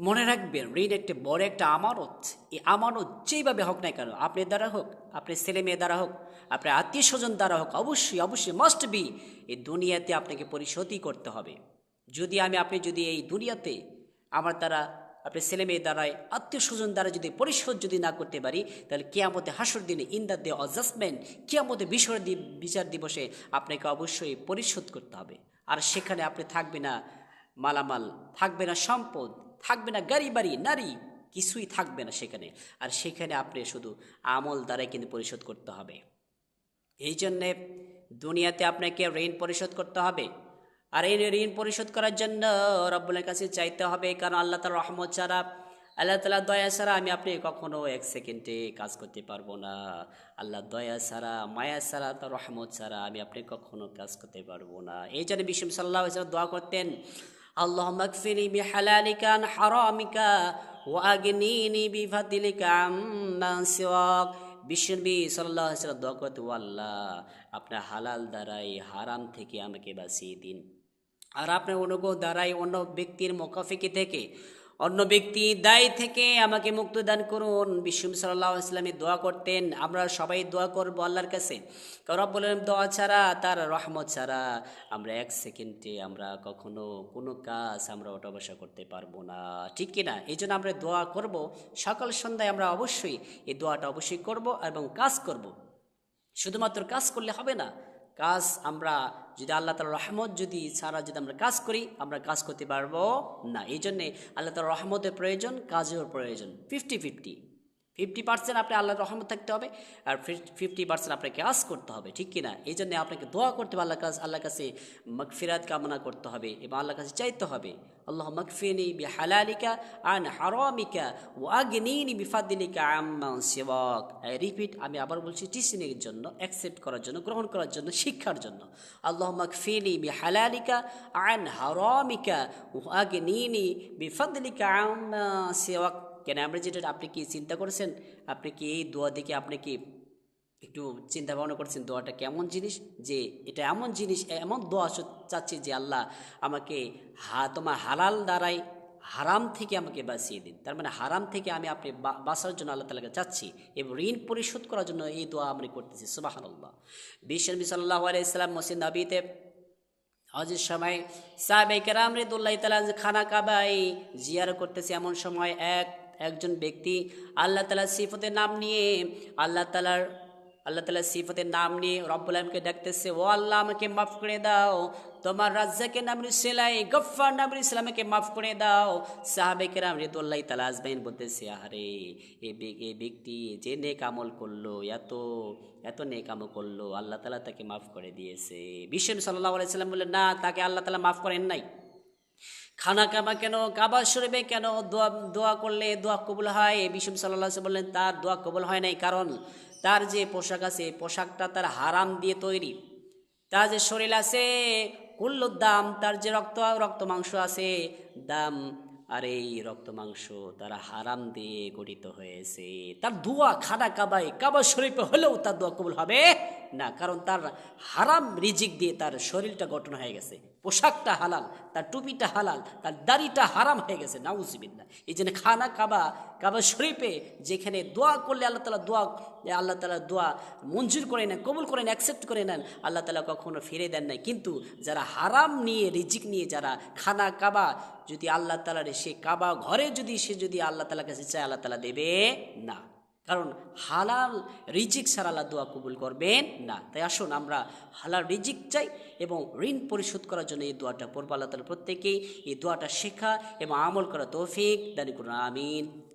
মনে রাখবেন ঋণ একটি বড় একটা আমানত। এই আমানত যেইভাবে হোক না কেন আপনার দ্বারা হোক, আপনি ছেলে মেয়ে দ্বারা হোক আপনার আত্মীয় স্বজন দ্বারা হোক, অবশ্যই অবশ্যই মাস্ট বি এই দুনিয়াতে আপনাকে পরিশোধই করতে হবে। যদি আমি, আপনি যদি এই দুনিয়াতে আমার দ্বারা, আপনি ছেলে মেয়ে দ্বারাই আত্মীয় স্বজন দ্বারা যদি পরিশোধ যদি না করতে পারি, তাহলে কেয়ামতে হাসর দিনে ইন দ্য ডে অ্যাডজাস্টমেন্ট কেয়ামতে বিষয় দি- বিচার দিবসে আপনাকে অবশ্যই পরিশোধ করতে হবে। আর সেখানে আপনি থাকবে না মালামাল, থাকবে না সম্পদ থাকবে না গাড়ি বাড়ি, নারী, কিছুই থাকবে না সেখানে। আর সেখানে আপনি শুধু আমল দ্বারাই কিন্তু পরিশোধ করতে হবে। এই জন্যে দুনিয়াতে আপনাকে ঋণ পরিশোধ করতে হবে। আর এই ঋণ পরিশোধ করার জন্য রব্বুলের কাছে চাইতে হবে, কারণ আল্লাহ তালা রহমত ছাড়া, আল্লাহ তালা দয়া ছাড়া আমি আপনি কখনো এক সেকেন্ডে কাজ করতে পারব না। আল্লাহ দয়া ছাড়া, মায়া ছাড়া তার রহমত ছাড়া আমি আপনি কখনো কাজ করতে পারব না। এই জন্য বিশ্বম সাল্লাহ দোয়া করতেন আল্লাহ মকফিরি বিহালালিকান হারামিকা ওয়াগনিনি বিফাদিলিকা আম্মান সিওয়াক। বিশ্বনবী সাল্লাহ সাল্লাম দকত আল্লাহ, আপনার হালাল দ্বারাই হারাম থেকে আমাকে বাঁচিয়ে দিন। আর আপনার অনুগ্রহ দ্বারাই অন্য ব্যক্তির মোকাফিকি থেকে অন্য ব্যক্তি দায় থেকে আমাকে মুক্ত দান করুন। বিশ্বম সাল্লাহ ইসলামে দোয়া করতেন। আমরা সবাই দোয়া করব আল্লাহর কাছে। কারণ বলেন দোয়া ছাড়া, তার রহমত ছাড়া আমরা এক সেকেন্ডে আমরা কখনো কোনো কাজ আমরা ওটা বসা করতে পারব না। ঠিক কিনা? এই জন্য আমরা দোয়া করব। সকাল সন্ধ্যায় আমরা অবশ্যই এই দোয়াটা অবশ্যই করব এবং কাজ করব। শুধুমাত্র কাজ করলে হবে না। কাজ আমরা যদি আল্লাহ তালা রহমত যদি ছাড়া যদি আমরা কাজ করি, আমরা কাজ করতে পারব না। এই জন্যে আল্লাহ তালা রহমতের প্রয়োজন, কাজের প্রয়োজন। Fifty fifty. ফিফটি পার্সেন্ট আপনি আল্লাহর রহমত থাকতে হবে আর ফিফটি পার্সেন্ট আপনাকে কাজ করতে হবে, ঠিক কিনা? এই জন্য আপনাকে দোয়া করতে হবে আল্লাহ কাছে আল্লাহর কাছে মকফিরাত কামনা করতে হবে এবং আল্লাহর কাছে চাইতে হবে, আল্লাহ মকফিনি বি হালালিকা আন হারামিকা ও আগনিনি বিফাদিলিকা আম্মান সেবক রিপিট আমি আবার বলছি টিচিংয়ের জন্য অ্যাকসেপ্ট করার জন্য, গ্রহণ করার জন্য, শিক্ষার জন্য। আল্লাহ মকফিনি বি হালালিকা আন হারামিকা ও আগনিনি বিফাদিলিকা আম্মান সেবক কেন আমরা যেটা আপনি কি চিন্তা করেছেন? আপনি কি এই দোয়া দেখে আপনি কি একটু চিন্তা ভাবনা করছেন? দোয়াটা কেমন জিনিস? যে এটা এমন জিনিস, এমন দোয়া চাচ্ছি যে আল্লাহ আমাকে হা তোমার হালাল দ্বারাই হারাম থেকে আমাকে বাঁচিয়ে দিন। তার মানে হারাম থেকে আমি আপনি বাঁচার জন্য আল্লাহ তালাকে চাচ্ছি এবং ঋণ পরিশোধ করার জন্য এই দোয়া আমরা করতেছি। সুবাহান আল্লাহ বিশ্বনবী সাল্লাহ আলাইসালাম মসিদ নবীতে হজের সময় সাহেব কেরাম রেদুল্লাহ তালা খানা কাবাই জিয়ার করতেছে। এমন সময় এক একজন ব্যক্তি আল্লাহ তালা সিফতের নাম নিয়ে, আল্লাহ তালার আল্লাহ তালা সিফতের নাম নিয়ে রব্বুল আলমকে ডাকতেছে, ও আল্লাহ, আমাকে মাফ করে দাও। তোমার রাজ্জাকে নামরি সেলাই, গফ্ফার নামরি ইসলামকে মাফ করে দাও। সাহাবে কেরাম রেদুল্লাহ তালা আজমাইন বলতেছে আরে এ এ ব্যক্তি যে নেক আমল করল, এত এত নেক আমল করল, আল্লাহ তালা তাকে মাফ করে দিয়েছে। বিশ্ব সাল্লাহ আলাইসাল্লাম বললেন, না, তাকে আল্লাহ তালা মাফ করেন নাই। খানা কাবা কেন? কাবা শরীফে কেন দোয়া দোয়া করলে দোয়া কবুল হয়? বিশ্বম সাল্লাহ বললেন, তার দোয়া কবুল হয় নাই। কারণ তার যে পোশাক আছে, পোশাকটা তার হারাম দিয়ে তৈরি। তার যে শরীর আছে, কুল্লুর দাম, তার যে রক্ত রক্ত মাংস আছে, দাম আর এই রক্ত মাংস তারা হারাম দিয়ে গঠিত হয়েছে। তার দোয়া খানা কাবাই কাবা শরীফে হলেও তার দোয়া কবুল হবে না। কারণ তার হারাম রিজিক দিয়ে তার শরীরটা গঠন হয়ে গেছে। পোশাকটা হালাল, তার টুপিটা হালাল, তার দাড়িটা হারাম হয়ে গেছে নাউজিবিল্লা এই জন্য খানা কাবা কাবা শরীফে যেখানে দোয়া করলে আল্লাহ তালা দোয়া, আল্লাহ তালা দোয়া মঞ্জুর করে নেন, কবুল করে নেন অ্যাকসেপ্ট করে নেন, আল্লাহ তালা কখনো ফিরে দেন নাই। কিন্তু যারা হারাম নিয়ে, রিজিক নিয়ে যারা খানা কাবা, যদি আল্লাহ তালার সে কাবা ঘরে যদি, সে যদি আল্লাহ তালার কাছে চায়, আল্লাহ তালা দেবে না। কারণ হালাল রিজিক ছাড়া আল্লাহ দোয়া কবুল করবেন না। তাই আসুন আমরা হালাল রিজিক চাই এবং ঋণ পরিশোধ করার জন্য এই দোয়াটা পড়ব। আল্লাহ তালা প্রত্যেকেই এই দোয়াটা শেখা এবং আমল করা তৌফিক দানি করুন। আমিন।